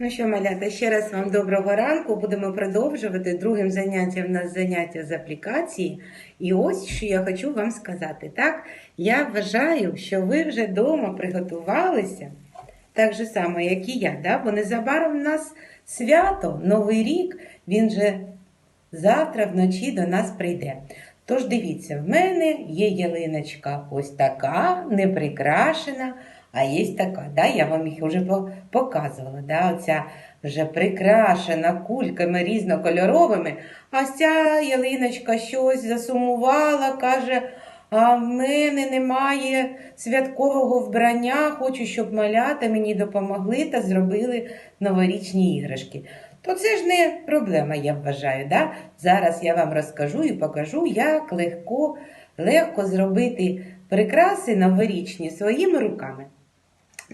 Ну що, малята, ще раз вам доброго ранку. Будемо продовжувати. Другим заняттям у нас заняття з аплікації. І ось що я хочу вам сказати. Так, я вважаю, що ви вже вдома приготувалися, так же само, як і я. Да? Бо незабаром у нас свято, Новий рік, він же завтра вночі до нас прийде. Тож дивіться, в мене є ялиночка ось така, не прикрашена, а є така. Да? Я вам їх вже показувала. Да? Оця вже прикрашена кульками різнокольоровими, а ця ялиночка щось засумувала, каже. А в мене немає святкового вбрання, хочу, щоб малята мені допомогли та зробили новорічні іграшки. То це ж не проблема, я вважаю. Да? Зараз я вам розкажу і покажу, як легко, легко зробити прикраси новорічні своїми руками.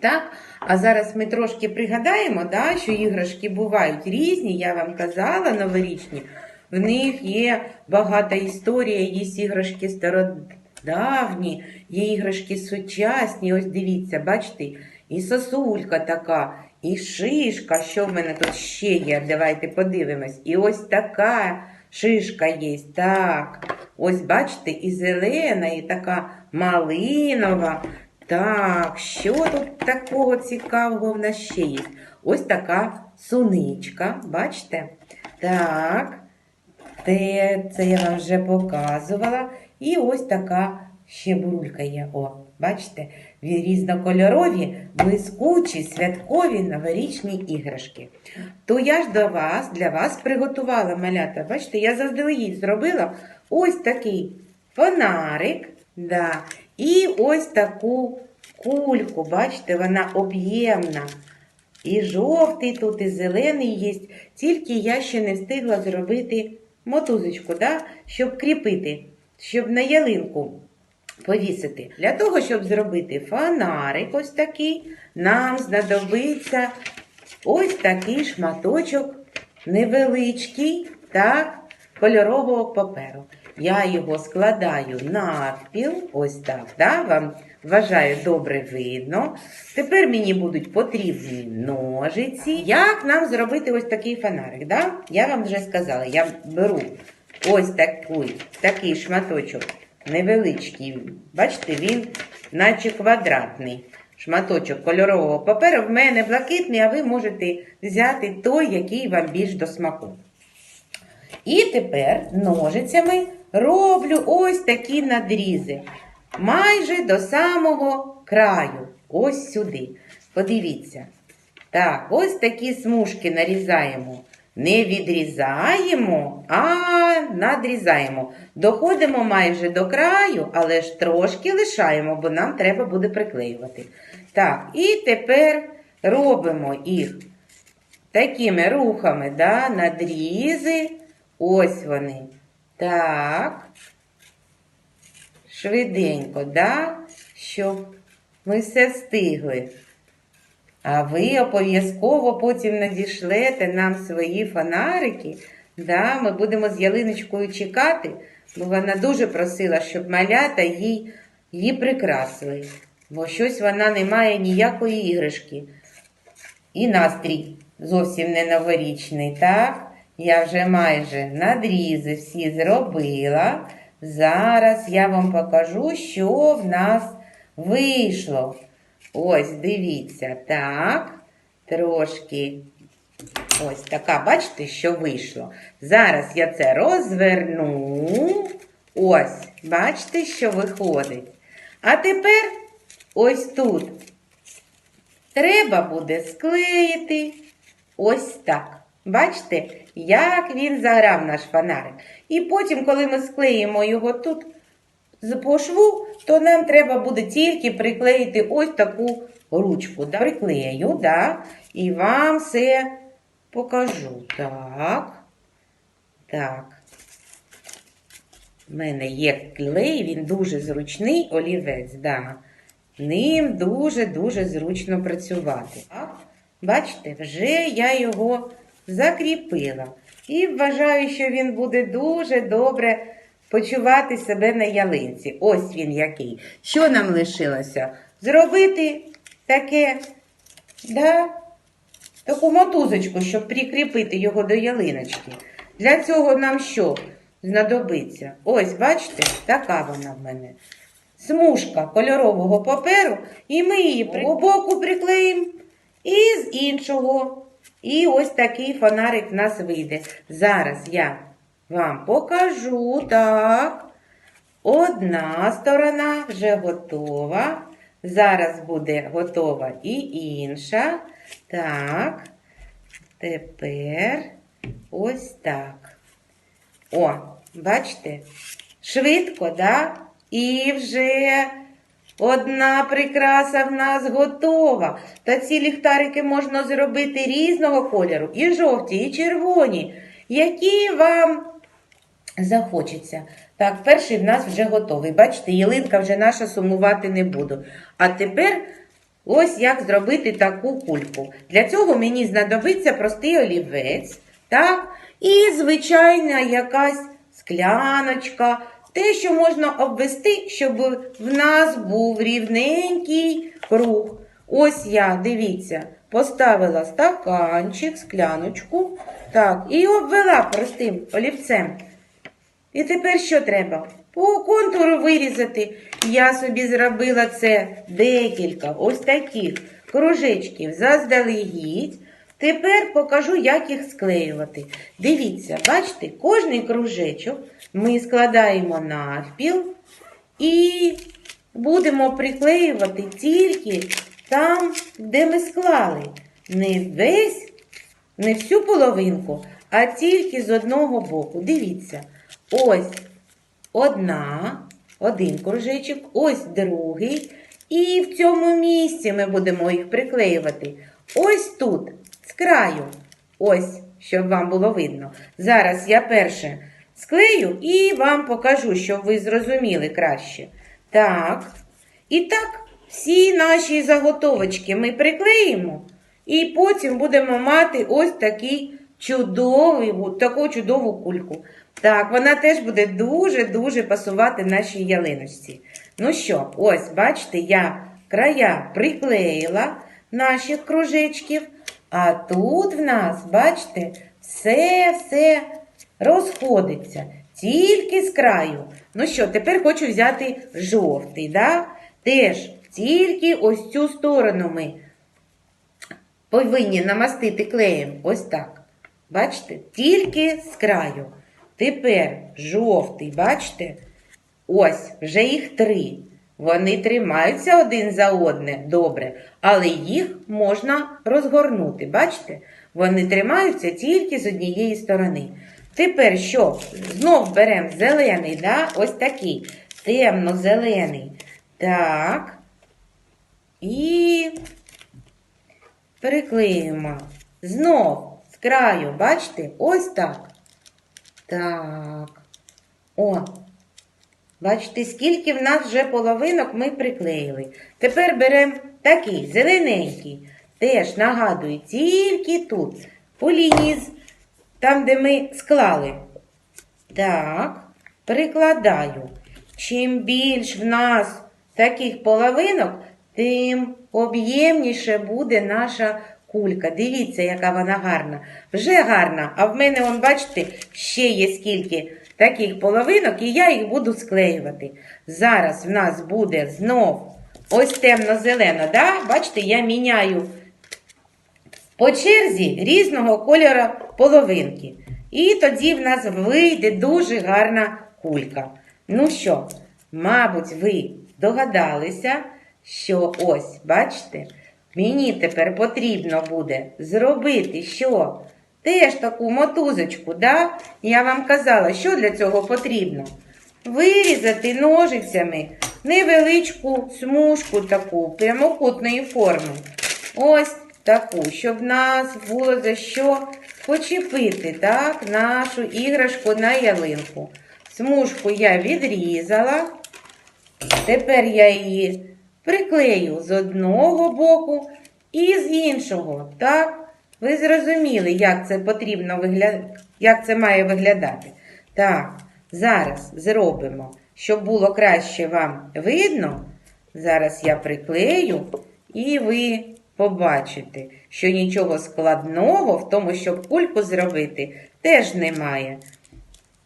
Так, а зараз ми трошки пригадаємо, да, що іграшки бувають різні, я вам казала новорічні. В них є багата історія, є іграшки стародавні, є іграшки сучасні. Ось дивіться, бачите, і сосулька така, і шишка. Що в мене тут ще є? Давайте подивимось. І ось така шишка є. Так. Ось бачите, і зелена, і така малинова. Так, що тут такого цікавого в нас ще є? Ось така суничка, бачите? Так, те, це я вам вже показувала. І ось така ще бурулька є. О, бачите? Різнокольорові, блискучі, святкові новорічні іграшки. То я ж до вас, для вас приготувала малята. Бачите, я заздалегідь зробила ось такий фонарик. Да. І ось таку кульку, бачите, вона об'ємна. І жовтий тут, і зелений є. Тільки я ще не встигла зробити мотузочку, да? щоб кріпити, щоб на ялинку повісити. Для того, щоб зробити фонарик ось такий, нам знадобиться ось такий шматочок невеличкий, так, кольорового паперу. Я його складаю навпіл, ось так, да? вам вважаю добре видно. Тепер мені будуть потрібні ножиці. Як нам зробити ось такий фонарик? Да? Я вам вже сказала, я беру ось такий, такий шматочок невеличкий. Бачите, він наче квадратний. Шматочок кольорового паперу в мене блакитний, а ви можете взяти той, який вам більш до смаку. І тепер ножицями роблю ось такі надрізи. Майже до самого краю. Ось сюди. Подивіться. Так, ось такі смужки нарізаємо. Не відрізаємо, а надрізаємо. Доходимо майже до краю, але ж трошки лишаємо, бо нам треба буде приклеювати. Так, і тепер робимо їх такими рухами, да, надрізи. Ось вони. Так. Швиденько, да? щоб ми все встигли. А ви обов'язково потім надішлете нам свої фонарики. Да, ми будемо з ялиночкою чекати, бо вона дуже просила, щоб малята їй, її прикрасили. Бо щось вона не має ніякої іграшки. І настрій зовсім не новорічний, так? Я вже майже надрізи всі зробила. Зараз я вам покажу, що в нас вийшло. Ось, дивіться, так, трошки. Ось така, бачите, що вийшло. Зараз я це розверну. Ось, бачите, що виходить. А тепер ось тут треба буде склеїти ось так. Бачите, як він заграв наш фонарик. І потім, коли ми склеїмо його тут по шву, то нам треба буде тільки приклеїти ось таку ручку. Да? Приклею, да? і вам все покажу. Так. Так. У мене є клей, він дуже зручний олівець. Да. Ним дуже-дуже зручно працювати. Бачите, вже я його закріпила. І вважаю, що він буде дуже добре почувати себе на ялинці. Ось він який. Що нам лишилося? Зробити таке, да? таку мотузочку, щоб прикріпити його до ялиночки. Для цього нам що знадобиться? Ось, бачите, така вона в мене. Смужка кольорового паперу, і ми її при боку приклеїмо, і з іншого. І ось такий фонарик в нас вийде. Зараз я вам покажу, так. Одна сторона вже готова. Зараз буде готова і інша. Так. Тепер ось так. О, бачите? Швидко, да? І вже одна прикраса в нас готова. Та ці ліхтарики можна зробити різного кольору. І жовті, і червоні. Які вам захочеться. Так, перший в нас вже готовий. Бачите, ялинка вже наша сумувати не буду. А тепер ось як зробити таку кульку. Для цього мені знадобиться простий олівець, так? І звичайна якась скляночка. Те, що можна обвести, щоб в нас був рівненький круг. Ось я, дивіться, поставила стаканчик, скляночку, так, і обвела простим олівцем. І тепер що треба? По контуру вирізати. Я собі зробила це декілька ось таких кружечків заздалегідь. Тепер покажу, як їх склеювати. Дивіться, бачите, кожний кружечок ми складаємо навпіл і будемо приклеювати тільки там, де ми склали. Не весь, не всю половинку, а тільки з одного боку. Дивіться. Ось одна, один кружечок, ось другий. І в цьому місці ми будемо їх приклеювати. Ось тут, краю. Ось, щоб вам було видно. Зараз я перше склею і вам покажу, щоб ви зрозуміли краще. Так. І так, всі наші заготовочки ми приклеїмо. І потім будемо мати ось такий чудовий, таку чудову кульку. Так, вона теж буде дуже-дуже пасувати нашій ялиночці. Ну що, ось, бачите, я края приклеїла наших кружечків, а тут в нас, бачите, все-все розходиться. Тільки з краю. Ну що, тепер хочу взяти жовтий, да? Теж тільки ось цю сторону ми повинні намастити клеєм. Ось так. Бачите? Тільки з краю. Тепер жовтий, бачите? Ось, вже їх три. Вони тримаються один за одне добре, але їх можна розгорнути. Бачите? Вони тримаються тільки з однієї сторони. Тепер що? Знов беремо зелений, да? ось такий темно-зелений. Так. І приклеїмо. Знов з краю, бачите? Ось так. Так. О, бачите, скільки в нас вже половинок ми приклеїли. Тепер беремо такий зелененький. Теж нагадую, тільки тут. По лінії, там, де ми склали. Так, прикладаю. Чим більш в нас таких половинок, тим об'ємніше буде наша кулька. Дивіться, яка вона гарна. Вже гарна. А в мене, вон, бачите, ще є скільки таких половинок, і я їх буду склеювати. Зараз в нас буде знов ось темно-зелено. Да? Бачите, я міняю по черзі різного кольору половинки. І тоді в нас вийде дуже гарна кулька. Ну що, мабуть, ви догадалися, що ось, бачите, мені тепер потрібно буде зробити що? Теж таку мотузочку, да? Я вам казала, що для цього потрібно? Вирізати ножицями невеличку смужку таку прямокутної форми. Ось таку, щоб нас було за що почепити так, нашу іграшку на ялинку. Смужку я відрізала. Тепер я її приклею з одного боку і з іншого. Так, ви зрозуміли, як це потрібно виглядати, як це має виглядати. Так, зараз зробимо, щоб було краще вам видно. Зараз я приклею, і ви побачите, що нічого складного в тому, щоб кульку зробити, теж немає.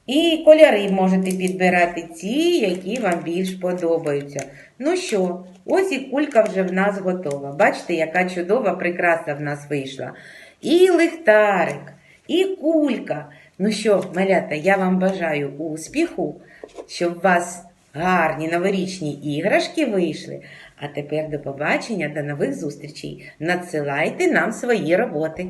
І кольори можете підбирати ті, які вам більш подобаються. Ну що, ось і кулька вже в нас готова. Бачите, яка чудова прикраса в нас вийшла. І лихтарик, і кулька. Ну що, малята, я вам бажаю успіху, щоб у вас гарні новорічні іграшки вийшли. А тепер до побачення, до нових зустрічей. Надсилайте нам свої роботи.